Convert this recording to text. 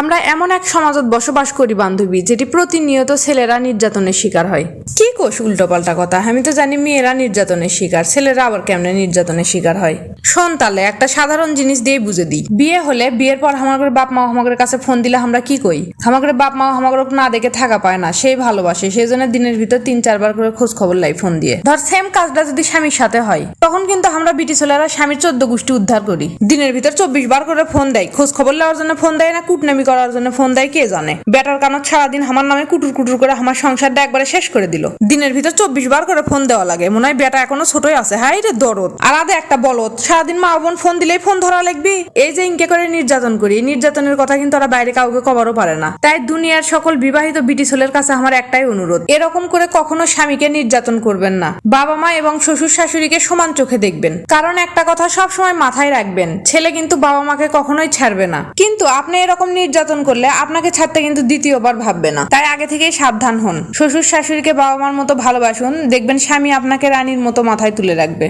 আমরা এমন এক সমাজত বসবাস করি, বান্ধবী, যেটি প্রতিনিয়ত ছেলেরা নির্যাতনের শিকার হয়। কি কোষ উল্টোপাল্টা কথা? আমি তো জানি মেয়েরা নির্যাতনের শিকার, ছেলেরা আবার কেমনে নির্যাতনের শিকার হয়? শোন তাহলে, একটা সাধারণ জিনিস দিয়ে বুঝে দিই। বিয়ে হলে, বিয়ের পর আমাদের বাপ মা আমাদের কাছে ফোন দিলে আমরা কি কই? আমাদের বাপ মা আমাদের না দেখে থাকা পায় না, সেই ভালোবাসে, সেই জন্য দিনের ভিতর তিন, চারবার করে খোঁজ খবর লাই ফোন দিয়ে। ধর সেম কাজটা যদি স্বামীর সাথে হয়, তখন কিন্তু আমরা বিটি ছেলেরা স্বামীর চোদ্দ গোষ্ঠী উদ্ধার করি। দিনের ভিতর চব্বিশ বার করে ফোন দেয় খোঁজ খবর নেওয়ার জন্য ফোন দেয় না, কুটনামি করার জন্য ফোন দেয়, কে জানে? বেটার কানত সারাদিন আমার নামে কুটুর কুটুর করে আমার সংসারটা একবারে শেষ করে দিল। দিনের ভিতর চব্বিশ বার করে ফোন দেওয়া লাগে, মনে হয় বেটা এখনও ছোটই আছে হাই রে দরদ। আর আদে একটা বলদ সারাদিন মা বোন ফোন দিলেই ফোন ধরা লাগবি। এই যে ইনকে করে নির্যাতন করি নির্যাতনের কথা কিন্তু ওরা বাইরে কাউকে কবারও পারে না। তাই দুনিয়ার সকল বিবাহিত ছেলের কাছে আমার একটাই অনুরোধ, এরকম করে কখনো স্বামীকে নির্যাতন করবেন না। বাবা মা এবং শ্বশুর শাশুড়িকে সমান চোখে দেখবেন, কারণ একটা কথা সব সময় মাথায় রাখবেন, ছেলে কিন্তু বাবা মাকে কখনোই ছাড়বে না। কিন্তু আপনি এরকম নির্যাতন করলে আপনাকে ছাড়তে কিন্তু দ্বিতীয়বার ভাববে না। তাই আগে থেকেই সাবধান হন। শ্বশুর শাশুড়িকে বাবা মার মতো ভালোবাসুন, দেখবেন স্বামী আপনাকে রানীর মতো মাথায় তুলে রাখবে।